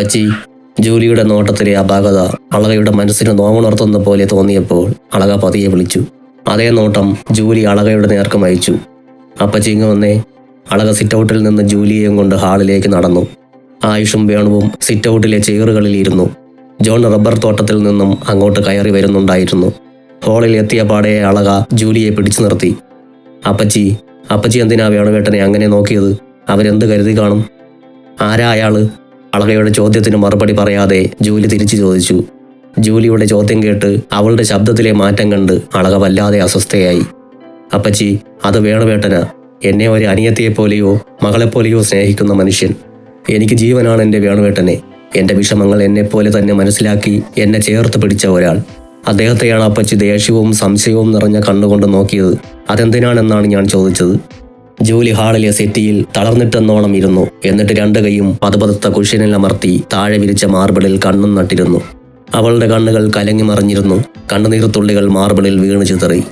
അപ്പച്ചി ജൂലിയുടെ നോട്ടത്തിലെ അപാകത അളകയുടെ മനസ്സിന് നോവുണർത്തുന്ന പോലെ തോന്നിയപ്പോൾ അളക പതിയെ വിളിച്ചു. അതേ നോട്ടം ജൂലി അളകയുടെ നേർക്കും അയച്ചു. അപ്പച്ചി ഇങ്ങ് വന്നേ. അളക സിറ്റൗട്ടിൽ നിന്ന് ജൂലിയെയും കൊണ്ട് ഹാളിലേക്ക് നടന്നു. ആയുഷും വേണുവും സിറ്റൗട്ടിലെ ചെയറുകളിൽ ഇരുന്നു. ജോൺ റബ്ബർ തോട്ടത്തിൽ നിന്നും അങ്ങോട്ട് കയറി വരുന്നുണ്ടായിരുന്നു. ഹാളിൽ എത്തിയ പാടെ അളക ജൂലിയെ പിടിച്ചു നിർത്തി. അപ്പച്ചി അപ്പച്ചി എന്തിനാ വേണുവേട്ടനെ അങ്ങനെ നോക്കിയത്? അവരെന്ത് കരുതി കാണും? ആരാ അയാൾ? അളകയുടെ ചോദ്യത്തിന് മറുപടി പറയാതെ ജൂലി തിരിച്ചു ചോദിച്ചു. ജൂലിയുടെ ചോദ്യം കേട്ട് അവളുടെ ശബ്ദത്തിലെ മാറ്റം കണ്ട് അളക വല്ലാതെ അസ്വസ്ഥയായി. അപ്പച്ചി അത് വേണുവേട്ടന എന്നെ ഒരു അനിയത്തിയെപ്പോലെയോ മകളെപ്പോലെയോ സ്നേഹിക്കുന്ന മനുഷ്യൻ. എനിക്ക് ജീവനാണ് എന്റെ വേണുവേട്ടനെ. എന്റെ വിഷമങ്ങൾ എന്നെപ്പോലെ തന്നെ മനസ്സിലാക്കി എന്നെ ചേർത്ത് പിടിച്ച ഒരാൾ. അദ്ദേഹത്തെയാണ് അപ്പച്ചി ദേഷ്യവും സംശയവും നിറഞ്ഞ കണ്ണുകൊണ്ട് നോക്കിയത്. അതെന്തിനാണെന്നാണ് ഞാൻ ചോദിച്ചത്. ജൂലി ഹാളിലെ സെറ്റിയിൽ തളർന്നിട്ടെന്നോണം ഇരുന്നു. എന്നിട്ട് രണ്ട് കൈയും പതുപതുത്ത കുഷ്യനിൽ അമർത്തി താഴെ വിരിച്ച മാർബിളിൽ കണ്ണും നട്ടിരുന്നു. അവളുടെ കണ്ണുകൾ കലങ്ങി മറിഞ്ഞിരുന്നു. കണ്ണുനീർത്തുള്ളികൾ മാർബിളിൽ വീണു ചിതറി.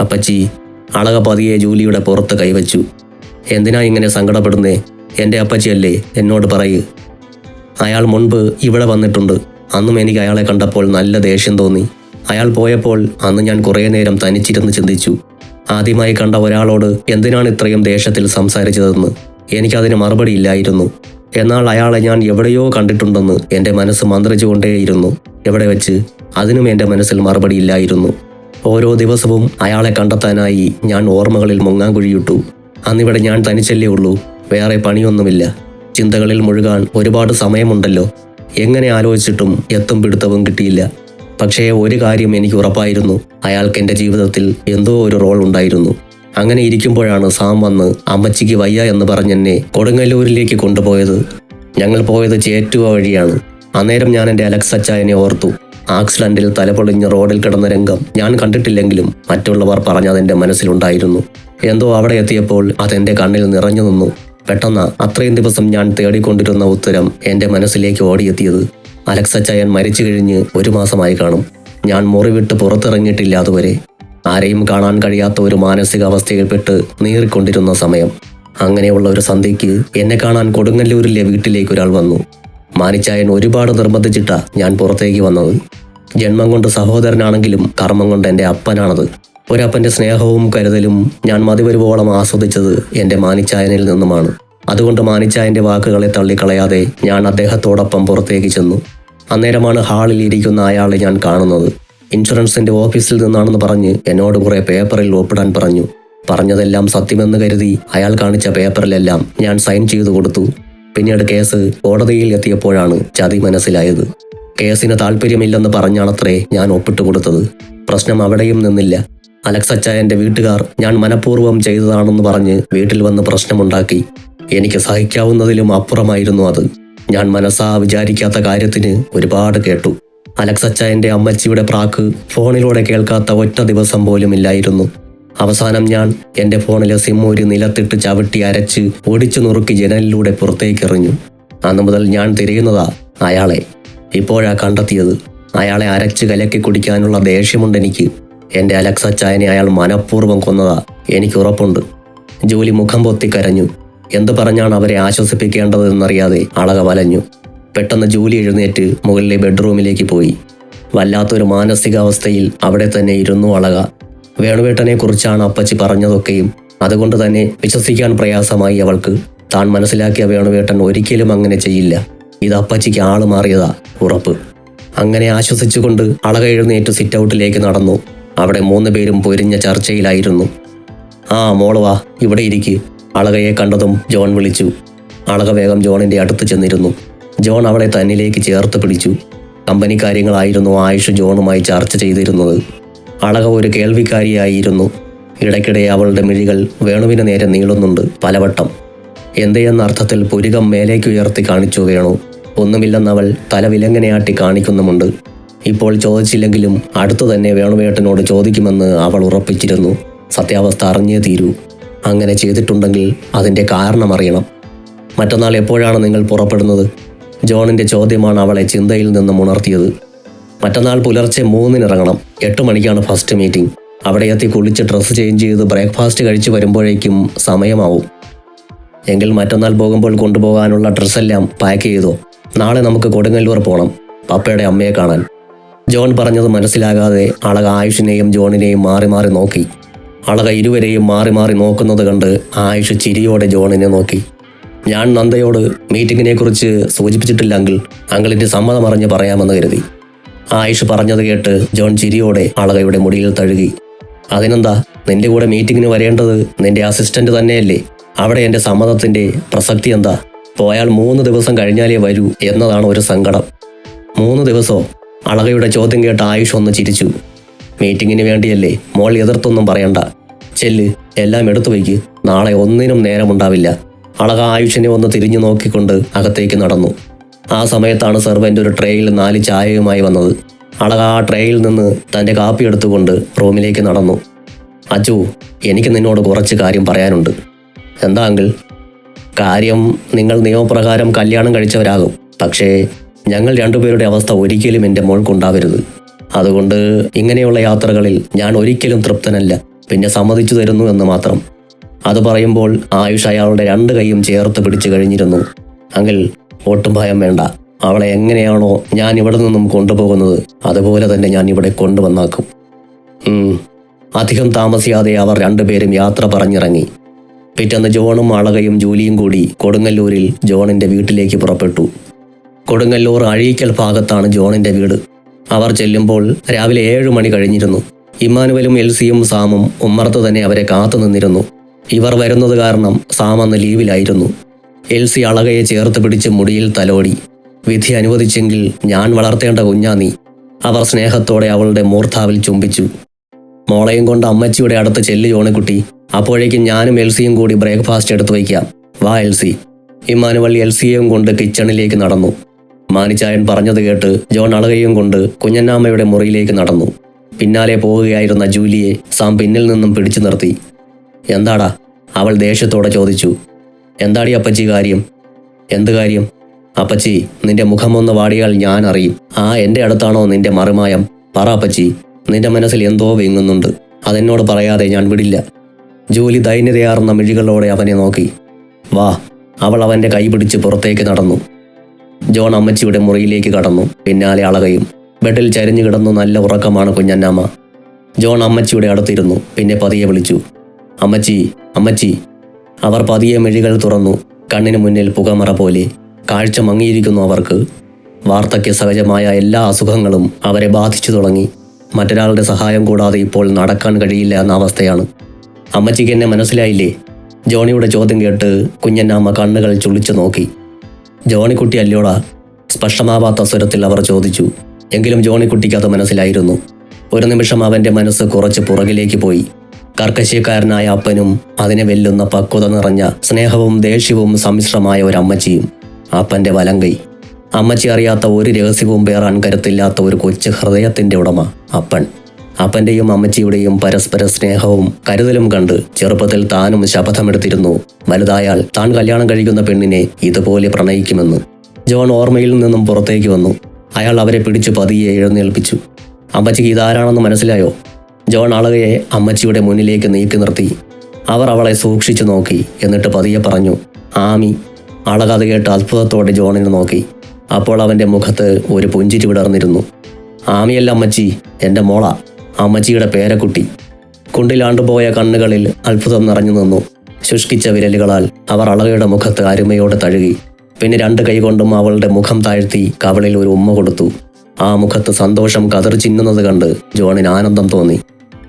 അപ്പച്ചി അളക പതിയെ ജൂലിയുടെ പുറത്ത് കൈവച്ചു. എന്തിനാ ഇങ്ങനെ സങ്കടപ്പെടുന്നേ? എന്റെ അപ്പച്ചിയല്ലേ എന്നോട് പറയൂ. അയാൾ മുൻപ് ഇവിടെ വന്നിട്ടുണ്ട്. അന്നും എനിക്ക് അയാളെ കണ്ടപ്പോൾ നല്ല ദേഷ്യം തോന്നി. അയാൾ പോയപ്പോൾ അന്ന് ഞാൻ കുറേ നേരം തനിച്ചിരുന്ന് ചിന്തിച്ചു. ആദ്യമായി കണ്ട ഒരാളോട് എന്തിനാണ് ഇത്രയും ദേഷ്യത്തിൽ സംസാരിച്ചതെന്ന് എനിക്കതിന് മറുപടി ഇല്ലായിരുന്നു. എന്നാൽ അയാളെ ഞാൻ എവിടെയോ കണ്ടിട്ടുണ്ടെന്ന് എന്റെ മനസ്സ് മന്ത്രിച്ചുകൊണ്ടേയിരുന്നു എവിടെ വെച്ച്? അതിനും എന്റെ മനസ്സിൽ മറുപടി ഇല്ലായിരുന്നു. ഓരോ ദിവസവും അയാളെ കണ്ടെത്താനായി ഞാൻ ഓർമ്മകളിൽ മുങ്ങാങ്കുഴിയിട്ടു. അന്നിവിടെ ഞാൻ തനിച്ചല്ലേ ഉള്ളൂ വേറെ പണിയൊന്നുമില്ല. ചിന്തകളിൽ മുഴുകാൻ ഒരുപാട് സമയമുണ്ടല്ലോ. എങ്ങനെ ആലോചിച്ചിട്ടും എത്തും പിടുത്തവും കിട്ടിയില്ല. പക്ഷേ ഒരു കാര്യം എനിക്ക് ഉറപ്പായിരുന്നു. അയാൾക്ക് എന്റെ ജീവിതത്തിൽ എന്തോ ഒരു റോൾ ഉണ്ടായിരുന്നു. അങ്ങനെ ഇരിക്കുമ്പോഴാണ് സാം വന്ന് അമ്മച്ചിക്ക് വയ്യ എന്ന് പറഞ്ഞെന്നെ കൊടുങ്ങല്ലൂരിലേക്ക് കൊണ്ടുപോയത്. ഞങ്ങൾ പോയത് ചേറ്റുവ വഴിയാണ്. അന്നേരം ഞാൻ എന്റെ അലക്സ് അച്ചായനെ ഓർത്തു. ആക്സിഡന്റിൽ തലപൊളിഞ്ഞ് റോഡിൽ കിടന്ന രംഗം ഞാൻ കണ്ടിട്ടില്ലെങ്കിലും മറ്റുള്ളവർ പറഞ്ഞതെന്റെ മനസ്സിലുണ്ടായിരുന്നു. എന്തോ അവിടെ എത്തിയപ്പോൾ അതെന്റെ കണ്ണിൽ നിറഞ്ഞു നിന്നു. പെട്ടെന്ന് അത്രയും ദിവസം ഞാൻ തേടിക്കൊണ്ടിരുന്ന ഉത്തരം എന്റെ മനസ്സിലേക്ക് ഓടിയെത്തിയത്. അലക്സ് മരിച്ചു കഴിഞ്ഞ് ഒരു മാസമായി കാണും. ഞാൻ മുറി വിട്ട് പുറത്തിറങ്ങിയിട്ടില്ല അതുവരെ. ആരെയും കാണാൻ കഴിയാത്ത ഒരു മാനസികാവസ്ഥയിൽപ്പെട്ട് നീറിക്കൊണ്ടിരുന്ന സമയം. അങ്ങനെയുള്ള ഒരു സന്ധ്യയ്ക്ക് എന്നെ കാണാൻ കൊടുങ്ങല്ലൂരിലെ വീട്ടിലേക്ക് ഒരാൾ വന്നു. മാനിച്ചായൻ ഒരുപാട് നിർബന്ധിച്ചിട്ടാ ഞാൻ പുറത്തേക്ക് വന്നത്. ജന്മം കൊണ്ട് സഹോദരനാണെങ്കിലും കർമ്മം കൊണ്ട് എന്റെ അപ്പനാണത്. ഒരപ്പന്റെ സ്നേഹവും കരുതലും ഞാൻ മതിവരുവോളം ആസ്വദിച്ചത് എന്റെ മാനിച്ചായനിൽ നിന്നുമാണ്. അതുകൊണ്ട് മാനിച്ചായന്റെ വാക്കുകളെ തള്ളിക്കളയാതെ ഞാൻ അദ്ദേഹത്തോടൊപ്പം പുറത്തേക്ക് ചെന്നു. അന്നേരമാണ് ഹാളിൽ ഇരിക്കുന്ന അയാളെ ഞാൻ കാണുന്നത്. ഇൻഷുറൻസിന്റെ ഓഫീസിൽ നിന്നാണെന്ന് പറഞ്ഞ് എന്നോട് കുറെ പേപ്പറിൽ ഒപ്പിടാൻ പറഞ്ഞു. പറഞ്ഞതെല്ലാം സത്യമെന്ന് കരുതി അയാൾ കാണിച്ച പേപ്പറിലെല്ലാം ഞാൻ സൈൻ ചെയ്തു കൊടുത്തു. പിന്നീട് കേസ് കോടതിയിൽ എത്തിയപ്പോഴാണ് ചതി മനസ്സിലായത്. കേസിന് താല്പര്യമില്ലെന്ന് പറഞ്ഞാണത്രേ ഞാൻ ഒപ്പിട്ടു കൊടുത്തത്. പ്രശ്നം അവിടെയും നിന്നില്ല. അലക്സ് അച്ചായന്റെ വീട്ടുകാർ ഞാൻ മനഃപൂർവം ചെയ്തതാണെന്ന് പറഞ്ഞ് വീട്ടിൽ വന്ന് പ്രശ്നമുണ്ടാക്കി. എനിക്ക് സഹിക്കാവുന്നതിലും അപ്പുറമായിരുന്നു അത്. ഞാൻ മനസ്സാ വിചാരിക്കാത്ത കാര്യത്തിന് ഒരുപാട് കേട്ടു. അലക്സ് അമ്മച്ചിയുടെ പ്രാക്ക് ഫോണിലൂടെ കേൾക്കാത്ത ഒറ്റ ദിവസം പോലും ഇല്ലായിരുന്നു അവസാനം ഞാൻ എന്റെ ഫോണിലെ സിം ഒരു നിലത്തിട്ട് ചവിട്ടി അരച്ച് ഒടിച്ചു നുറുക്കി ജനലിലൂടെ പുറത്തേക്ക് എറിഞ്ഞു അന്ന് മുതൽ ഞാൻ തിരയുന്നതാ അയാളെ. ഇപ്പോഴാ കണ്ടെത്തിയത്. അയാളെ അരച്ച് കലക്കി കുടിക്കാനുള്ള ദേഷ്യമുണ്ട് എനിക്ക് എന്റെ അലക്സച്ചായനെ അയാൾ മനഃപൂർവം കൊന്നതാ എനിക്ക് ഉറപ്പുണ്ട്. ജോലി മുഖം പൊത്തി കരഞ്ഞു. എന്തു പറഞ്ഞാണ് അവരെ ആശ്വസിപ്പിക്കേണ്ടതെന്നറിയാതെ അളക വലഞ്ഞു. പെട്ടെന്ന് ജോലി എഴുന്നേറ്റ് മുകളിലെ ബെഡ്റൂമിലേക്ക് പോയി. വല്ലാത്തൊരു മാനസികാവസ്ഥയിൽ അവിടെ തന്നെ ഇരുന്നു അളക. വേണുവേട്ടനെ കുറിച്ചാണ് അപ്പച്ചി പറഞ്ഞതൊക്കെയും അതുകൊണ്ട് തന്നെ വിശ്വസിക്കാൻ പ്രയാസമായി അവൾക്ക്. താൻ മനസ്സിലാക്കിയ വേണുവേട്ടൻ ഒരിക്കലും അങ്ങനെ ചെയ്യില്ല. ഇത് അപ്പച്ചിക്ക് ആൾ മാറിയതാ ഉറപ്പ്. അങ്ങനെ ആശ്വസിച്ചുകൊണ്ട് അളക എഴുന്നേറ്റ് സിറ്റ് ഔട്ടിലേക്ക് നടന്നു. അവിടെ മൂന്ന് പേരും പൊരിഞ്ഞ ചർച്ചയിലായിരുന്നു. ആ മോൾ വാ ഇവിടെ ഇരിക്ക്. അളകയെ കണ്ടതും ജോൺ വിളിച്ചു. അളക വേഗം ജോണിന്റെ അടുത്ത് ചെന്നിരുന്നു. ജോൺ അവളെ തന്നിലേക്ക് ചേർത്ത് പിടിച്ചു. കമ്പനി കാര്യങ്ങളായിരുന്നു ആയുഷ് ജോണുമായി ചർച്ച ചെയ്തിരുന്നത്. അളക ഒരു കേൾവിക്കാരിയായിരുന്നു. ഇടയ്ക്കിടെ അവളുടെ മിഴികൾ വേണുവിന് നേരെ നീളുന്നുണ്ട് പലവട്ടം. എന്തെയെന്ന അർത്ഥത്തിൽ പുരുകം മേലേക്ക് ഉയർത്തി കാണിച്ചു വേണു. ഒന്നുമില്ലെന്നവൾ തല വിലങ്ങനെയാട്ടി കാണിക്കുന്നുമുണ്ട്. ഇപ്പോൾ ചോദിച്ചില്ലെങ്കിലും അടുത്തു തന്നെ വേണുവേട്ടനോട് ചോദിക്കുമെന്ന് അവൾ ഉറപ്പിച്ചിരുന്നു. സത്യാവസ്ഥ അറിഞ്ഞേ തീരൂ. അങ്ങനെ ചെയ്തിട്ടുണ്ടെങ്കിൽ അതിന്റെ കാരണം അറിയണം മറ്റന്നാൾ എപ്പോഴാണ് നിങ്ങൾ പുറപ്പെടുന്നത്? ജോണിന്റെ ചോദ്യമാണ് അവളെ ചിന്തയിൽ നിന്നും ഉണർത്തിയത്. മറ്റന്നാൾ പുലർച്ചെ മൂന്നിനിറങ്ങണം എട്ട് മണിക്കാണ് ഫസ്റ്റ് മീറ്റിംഗ്. അവിടെ എത്തി കുളിച്ച് ഡ്രസ്സ് ചേഞ്ച് ചെയ്ത് ബ്രേക്ക്ഫാസ്റ്റ് കഴിച്ച് വരുമ്പോഴേക്കും സമയമാവും. എങ്കിൽ മറ്റന്നാൾ പോകുമ്പോൾ കൊണ്ടുപോകാനുള്ള ഡ്രസ്സെല്ലാം പാക്ക് ചെയ്തോ? നാളെ നമുക്ക് കൊടുങ്ങല്ലൂർ പോകണം പപ്പയുടെ അമ്മയെ കാണാൻ. ജോൺ പറഞ്ഞത് മനസ്സിലാകാതെ അളക ആയുഷിനെയും ജോണിനെയും മാറി മാറി നോക്കി. അളക ഇരുവരെയും മാറി മാറി നോക്കുന്നത് കണ്ട് ആയുഷ് ചിരിയോടെ ജോണിനെ നോക്കി. ഞാൻ നന്ദയോട് മീറ്റിങ്ങിനെ കുറിച്ച് സൂചിപ്പിച്ചിട്ടില്ലെങ്കിൽ സമ്മതം അറിഞ്ഞ് പറയാമെന്ന് കരുതി. ആയുഷ് പറഞ്ഞത് കേട്ട് ജോൺ ചിരിയോടെ അളകയുടെ മുടിയിൽ തഴുകി. അതിനെന്താ നിന്റെ കൂടെ മീറ്റിങ്ങിന് വരേണ്ടത് നിന്റെ അസിസ്റ്റന്റ് തന്നെയല്ലേ? അവിടെ എന്റെ സമ്മതത്തിന്റെ പ്രസക്തി എന്താ? പോയാൽ മൂന്ന് ദിവസം കഴിഞ്ഞാലേ വരൂ എന്നതാണ് ഒരു സങ്കടം. മൂന്ന് ദിവസമോ അളകയുടെ ചോദ്യം കേട്ട് ആയുഷ് ഒന്ന് ചിരിച്ചു. മീറ്റിങ്ങിന് വേണ്ടിയല്ലേ മോൾ എതിർത്തൊന്നും പറയണ്ട. ചെല്ല് എല്ലാം എടുത്തു വയ്ക്ക്. നാളെ ഒന്നിനും നേരമുണ്ടാവില്ല. അളക ആയുഷിനെ ഒന്ന് തിരിഞ്ഞു നോക്കിക്കൊണ്ട് അകത്തേക്ക് നടന്നു. ആ സമയത്താണ് സെർവന്റ് ഒരു ട്രേയിൽ നാല് ചായയുമായി വന്നത്. അളക ആ ട്രേയിൽ നിന്ന് തന്റെ കാപ്പി എടുത്തുകൊണ്ട് റൂമിലേക്ക് നടന്നു. അച്ചു എനിക്ക് നിന്നോട് കുറച്ച് കാര്യം പറയാനുണ്ട്. എന്താ അങ്കിൾ? കാര്യം നിങ്ങൾ നിയമപ്രകാരം കല്യാണം കഴിച്ചവരാകും. പക്ഷേ ഞങ്ങൾ രണ്ടുപേരുടെ അവസ്ഥ ഒരിക്കലും എന്റെ മോൾക്കുണ്ടാവരുത്. അതുകൊണ്ട് ഇങ്ങനെയുള്ള യാത്രകളിൽ ഞാൻ ഒരിക്കലും തൃപ്തനല്ല. പിന്നെ സമ്മതിച്ചു തരുന്നു എന്ന് മാത്രം. അത് പറയുമ്പോൾ ആയുഷ് അയാളുടെ രണ്ട് കൈയും ചേർത്ത് പിടിച്ചു കഴിഞ്ഞിരുന്നു. അങ്കിൽ ഒട്ടും ഭയം വേണ്ട. അവളെ എങ്ങനെയാണോ ഞാൻ ഇവിടെ നിന്നും കൊണ്ടുപോകുന്നത് അതുപോലെ തന്നെ ഞാൻ ഇവിടെ കൊണ്ടുവന്നാക്കും. അധികം താമസിയാതെ അവർ രണ്ടുപേരും യാത്ര പറഞ്ഞിറങ്ങി. പിറ്റേന്ന് ജോണും അളകയും ജൂലിയും കൂടി കൊടുങ്ങല്ലൂരിൽ ജോണിന്റെ വീട്ടിലേക്ക് പുറപ്പെട്ടു. കൊടുങ്ങല്ലൂർ അഴീക്കൽ ഭാഗത്താണ് ജോണിന്റെ വീട്. അവർ ചെല്ലുമ്പോൾ രാവിലെ ഏഴു മണി കഴിഞ്ഞിരുന്നു. ഇമ്മാനുവലും എൽസിയും സാമും ഉമ്മറത്ത് തന്നെ അവരെ കാത്തു നിന്നിരുന്നു. ഇവർ വരുന്നത് കാരണം സാം അന്ന് ലീവിലായിരുന്നു. എൽസി അളകയെ ചേർത്ത് പിടിച്ച് മുടിയിൽ തലോടി. വിധി അനുവദിച്ചെങ്കിൽ ഞാൻ വളർത്തേണ്ട കുഞ്ഞാ നീ. അവർ സ്നേഹത്തോടെ അവളുടെ മൂർധാവിൽ ചുംബിച്ചു. മോളെയും കൊണ്ട് അമ്മച്ചിയുടെ അടുത്ത് ചെല്ലു ജോണിക്കുട്ടി. അപ്പോഴേക്കും ഞാനും എൽസിയും കൂടി ബ്രേക്ക്ഫാസ്റ്റ് എടുത്തു വയ്ക്കാം. വാ എൽസി. ഇമ്മാനുവൽ എൽസിയെയും കൊണ്ട് കിച്ചണിലേക്ക് നടന്നു. മാനിച്ചായൻ പറഞ്ഞത് കേട്ട് ജോൺ അളകയും കൊണ്ട് കുഞ്ഞന്നാമ്മയുടെ മുറിയിലേക്ക് നടന്നു. പിന്നാലെ പോവുകയായിരുന്ന ജൂലിയെ സാം പിന്നിൽ നിന്നും പിടിച്ചു നിർത്തി. എന്താടാ? അവൾ ദേഷ്യത്തോടെ ചോദിച്ചു. എന്താടി അപ്പച്ചി കാര്യം? എന്ത് കാര്യം? അപ്പച്ചി നിന്റെ മുഖമൊന്ന് വാടിയാൽ ഞാൻ അറിയും. ആ എന്റെ അടുത്താണോ നിന്റെ മറുമായം? പറ അപ്പച്ചി. നിന്റെ മനസ്സിൽ എന്തോ വിങ്ങുന്നുണ്ട്. അതെന്നോട് പറയാതെ ഞാൻ വിടില്ല. ജോലി ദൈന്യതയാർന്ന മിഴികളോടെ അവനെ നോക്കി. വാ. അവൾ അവന്റെ കൈ പിടിച്ച് പുറത്തേക്ക് നടന്നു. ജോൺ അമ്മച്ചിയുടെ മുറിയിലേക്ക് കടന്നു. പിന്നാലെ അളകയും. ബെഡിൽ ചരിഞ്ഞു കിടന്നു നല്ല ഉറക്കമാണ് കുഞ്ഞന്നാമ്മ. ജോൺ അമ്മച്ചിയുടെ അടുത്തിരുന്നു. പിന്നെ പതിയെ വിളിച്ചു. അമ്മച്ചി അമ്മച്ചി. അവർ പതിയെ മെഴികൾ തുറന്നു. കണ്ണിന് മുന്നിൽ പുകമറ പോലെ. കാഴ്ച മങ്ങിയിരിക്കുന്നു അവർക്ക്. വാർദ്ധക്യ സഹജമായ എല്ലാ അസുഖങ്ങളും അവരെ ബാധിച്ചു തുടങ്ങി. മറ്റൊരാളുടെ സഹായം കൂടാതെ ഇപ്പോൾ നടക്കാൻ കഴിയില്ല എന്ന അവസ്ഥയാണ്. അമ്മച്ചിക്ക് എന്നെ മനസ്സിലായില്ലേ? ജോണിയുടെ ചോദ്യം കേട്ട് കുഞ്ഞന്നാമ്മ കണ്ണുകൾ ചുളിച്ചു നോക്കി. ജോണിക്കുട്ടി അല്ലോടാ സ്പഷ്ടമാവാത്ത സ്വരത്തിൽ അവർ ചോദിച്ചു. എങ്കിലും ജോണിക്കുട്ടിക്ക് അത് മനസ്സിലായിരുന്നു. ഒരു നിമിഷം അവന്റെ മനസ്സ് കുറച്ച് പുറകിലേക്ക് പോയി. കർക്കശക്കാരനായ അപ്പനും അതിനെ വെല്ലുന്ന പക്വത നിറഞ്ഞ സ്നേഹവും ദേഷ്യവും സമ്മിശ്രമായ ഒരു അമ്മച്ചിയും. അപ്പന്റെ വലങ്കൈ. അമ്മച്ചി അറിയാത്ത ഒരു രഹസ്യവും പേറാൻ കരുത്തില്ലാത്ത ഒരു കൊച്ചു ഹൃദയത്തിന്റെ ഉടമ അപ്പൻ. അപ്പന്റെയും അമ്മച്ചിയുടെയും പരസ്പര സ്നേഹവും കരുതലും കണ്ട് ചെറുപ്പത്തിൽ താനും ശപഥമെടുത്തിരുന്നു. വലുതായാൽ താൻ കല്യാണം കഴിക്കുന്ന പെണ്ണിനെ ഇതുപോലെ പ്രണയിക്കുമെന്ന്. ജോൺ ഓർമ്മയിൽ നിന്നും പുറത്തേക്ക് വന്നു. അയാൾ അവരെ പിടിച്ചു പതിയെ എഴുന്നേൽപ്പിച്ചു. അമ്മച്ചിക്ക് ഇതാരാണെന്ന് മനസ്സിലായോ? ജോൺ അളകയെ അമ്മച്ചിയുടെ മുന്നിലേക്ക് നീക്കി നിർത്തി. അവർ അവളെ സൂക്ഷിച്ചു നോക്കി എന്നിട്ട് പതിയെ പറഞ്ഞു ആമി അളക അത് കേട്ട് അത്ഭുതത്തോടെ ജോണിനെ നോക്കി. അപ്പോൾ അവന്റെ മുഖത്ത് ഒരു പുഞ്ചിരി വിടർന്നിരുന്നു. ആമിയല്ല അമ്മച്ചി എന്റെ മോള അമ്മച്ചിയുടെ പേരക്കുട്ടി. കുണ്ടിലാണ്ടുപോയ കണ്ണുകളിൽ അത്ഭുതം നിറഞ്ഞു നിന്നു. ശുഷ്കിച്ച വിരലുകളാൽ അവർ അളകയുടെ മുഖത്ത് അരുമയോടെ തഴുകി. പിന്നെ രണ്ട് കൈകൊണ്ടും അവളുടെ മുഖം താഴ്ത്തി കവളിൽ ഒരു ഉമ്മ കൊടുത്തു. ആ മുഖത്ത് സന്തോഷം കതർ ചിന്നുന്നത് കണ്ട് ജോണിന് ആനന്ദം തോന്നി.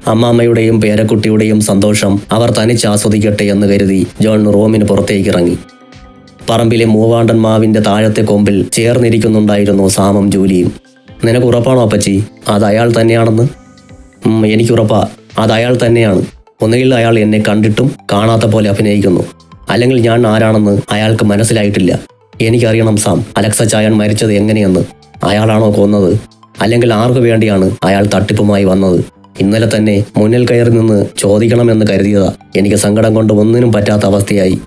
അമ്മാമ്മയുടെയും പേരക്കുട്ടിയുടെയും സന്തോഷം അവർ തനിച്ച് ആസ്വദിക്കട്ടെ എന്ന് കരുതി ജോൺ റൂമിന് പുറത്തേക്ക് ഇറങ്ങി. പറമ്പിലെ മൂവാണ്ടൻ മാവിന്റെ താഴത്തെ കൊമ്പിൽ ചേർന്നിരിക്കുന്നുണ്ടായിരുന്നു സാമം ജൂലിയും. നിനക്ക് ഉറപ്പാണോ അപ്പച്ചി? അത് അയാൾ തന്നെയാണെന്ന്? എനിക്ക് എനിക്കുറപ്പാ അത് അയാൾ തന്നെയാണ്. ഒന്നുകിൽ അയാൾ എന്നെ കണ്ടിട്ടും കാണാത്ത പോലെ അഭിനയിക്കുന്നു. അല്ലെങ്കിൽ ഞാൻ ആരാണെന്ന് അയാൾക്ക് മനസ്സിലായിട്ടില്ല. എനിക്കറിയണം സാം. അലക്സ ചായൻ മരിച്ചത് എങ്ങനെയെന്ന്. അയാളാണോ കൊന്നത്? അല്ലെങ്കിൽ ആർക്കു വേണ്ടിയാണ് അയാൾ തട്ടിപ്പുമായി വന്നത്? ഇന്നലെ തന്നെ മുന്നിൽ കയറി നിന്ന് ചോദിക്കണമെന്ന് കരുതിയതാ. എനിക്ക് സങ്കടം കൊണ്ട് ഒന്നിനും പറ്റാത്ത അവസ്ഥയായി.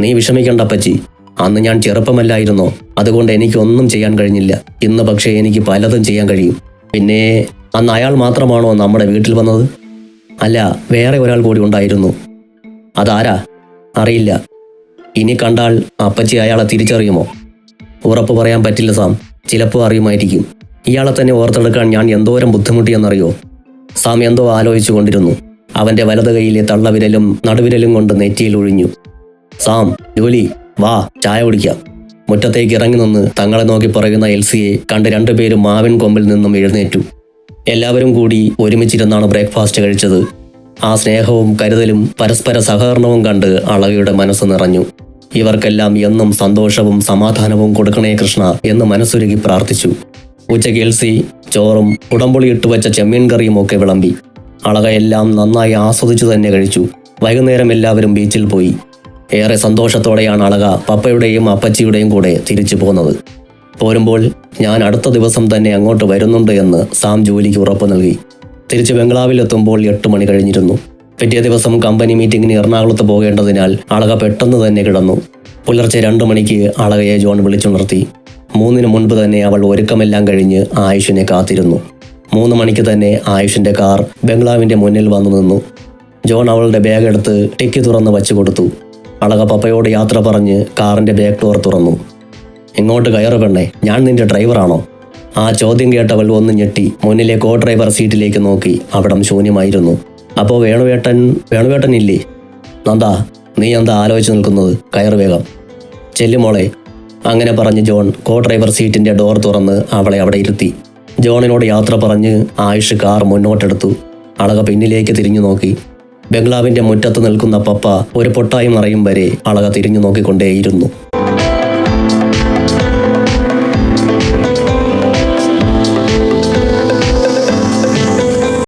നീ വിഷമിക്കണ്ട പച്ചി അന്ന് ഞാൻ ചെറുപ്പമല്ലായിരുന്നോ? അതുകൊണ്ട് എനിക്ക് ഒന്നും ചെയ്യാൻ കഴിഞ്ഞില്ല. ഇന്ന് പക്ഷേ എനിക്ക് പലതും ചെയ്യാൻ കഴിയും. പിന്നെ അന്ന് അയാൾ മാത്രമാണോ നമ്മുടെ വീട്ടിൽ വന്നത്? അല്ല വേറെ ഒരാൾ കൂടി ഉണ്ടായിരുന്നു. അതാരാ? അറിയില്ല. ഇനി കണ്ടാൽ അപ്പച്ചി അയാളെ തിരിച്ചറിയുമോ? ഉറപ്പ് പറയാൻ പറ്റില്ല സാം. ചിലപ്പോൾ അറിയുമായിരിക്കും. ഇയാളെ തന്നെ ഓർത്തെടുക്കാൻ ഞാൻ എന്തോരം ബുദ്ധിമുട്ടിയെന്നറിയോ? സാം എന്തോ ആലോചിച്ചു കൊണ്ടിരുന്നു അവന്റെ വലത് കൈയിലെ തള്ളവിരലും നടുവിരലും കൊണ്ട് നെറ്റിയിൽ ഒഴിഞ്ഞു. സാം ജോലി വാ ചായ കുടിക്കാം. മുറ്റത്തേക്ക് ഇറങ്ങി നിന്ന് തങ്ങളെ നോക്കി പറയുന്ന എൽസിയെ കണ്ട് രണ്ടുപേരും മാവിൻ കൊമ്പിൽ നിന്നും എഴുന്നേറ്റു. എല്ലാവരും കൂടി ഒരുമിച്ചിരുന്നാണ് ബ്രേക്ക്ഫാസ്റ്റ് കഴിച്ചത്. ആ സ്നേഹവും കരുതലും പരസ്പര സഹകരണവും കണ്ട് അളകയുടെ മനസ്സ് നിറഞ്ഞു. ഇവർക്കെല്ലാം എന്നും സന്തോഷവും സമാധാനവും കൊടുക്കണേ കൃഷ്ണ എന്ന് മനസ്സുരുകി പ്രാർത്ഥിച്ചു. ഉച്ചയ്ക്ക് എൽസി ചോറും ഉടമ്പുളി ഇട്ടുവച്ച ചെമ്മീൻ കറിയും ഒക്കെ വിളമ്പി. അളകയെല്ലാം നന്നായി ആസ്വദിച്ചു തന്നെ കഴിച്ചു. വൈകുന്നേരം എല്ലാവരും ബീച്ചിൽ പോയി. ഏറെ സന്തോഷത്തോടെയാണ് അളക പപ്പയുടെയും അപ്പച്ചിയുടെയും കൂടെ തിരിച്ചു പോന്നത്. പോരുമ്പോൾ ഞാൻ അടുത്ത ദിവസം തന്നെ അങ്ങോട്ട് വരുന്നുണ്ട് എന്ന് സാം ജോലിക്ക് ഉറപ്പ് നൽകി. തിരിച്ച് ബംഗ്ലാവിലെത്തുമ്പോൾ എട്ട് മണി കഴിഞ്ഞിരുന്നു. പിറ്റേ ദിവസം കമ്പനി മീറ്റിംഗിന് എറണാകുളത്ത് പോകേണ്ടതിനാൽ അളക പെട്ടെന്ന് തന്നെ കിടന്നു. പുലർച്ചെ രണ്ടു മണിക്ക് അളകയെ ജോൺ വിളിച്ചുണർത്തി. മൂന്നിന് മുൻപ് തന്നെ അവൾ ഒരുക്കമെല്ലാം കഴിഞ്ഞ് ആയുഷിനെ കാത്തിരുന്നു. മൂന്ന് മണിക്ക് തന്നെ ആയുഷിന്റെ കാർ ബംഗ്ലാവിന്റെ മുന്നിൽ വന്നു നിന്നു. ജോൺ അവളുടെ ബാഗ് എടുത്ത് ടിക്കി തുറന്ന് വച്ചു കൊടുത്തു. അളക പപ്പയോട് യാത്ര പറഞ്ഞ് കാറിന്റെ ബാഗ് ഡോർ തുറന്നു. ഇങ്ങോട്ട് കയറ പെണ്ണേ ഞാൻ നിന്റെ ഡ്രൈവറാണോ? ആ ചോദ്യം കേട്ടവൾ ഒന്ന് ഞെട്ടി. മുന്നിലെ കോ ഡ്രൈവർ സീറ്റിലേക്ക് നോക്കി. അവിടം ശൂന്യമായിരുന്നു. അപ്പോൾ വേണുവേട്ടൻ വേണുവേട്ടൻ ഇല്ലേ നന്ദാ നീ എന്താ ആലോചിച്ച് നിൽക്കുന്നത്? കയറ് വേഗം. ചെല്ലുമോളെ അങ്ങനെ പറഞ്ഞ് ജോൺ കോ ഡ്രൈവർ സീറ്റിന്റെ ഡോർ തുറന്ന് അവളെ അവിടെ ഇരുത്തി. ജോണിനോട് യാത്ര പറഞ്ഞ് ആയുഷ് കാർ മുന്നോട്ടെടുത്തു. അളക പിന്നിലേക്ക് തിരിഞ്ഞു നോക്കി. ബംഗ്ലാവിന്റെ മുറ്റത്ത് നിൽക്കുന്ന പപ്പ ഒരു പൊട്ടായി മറയും വരെ അളക തിരിഞ്ഞു നോക്കിക്കൊണ്ടേയിരുന്നു.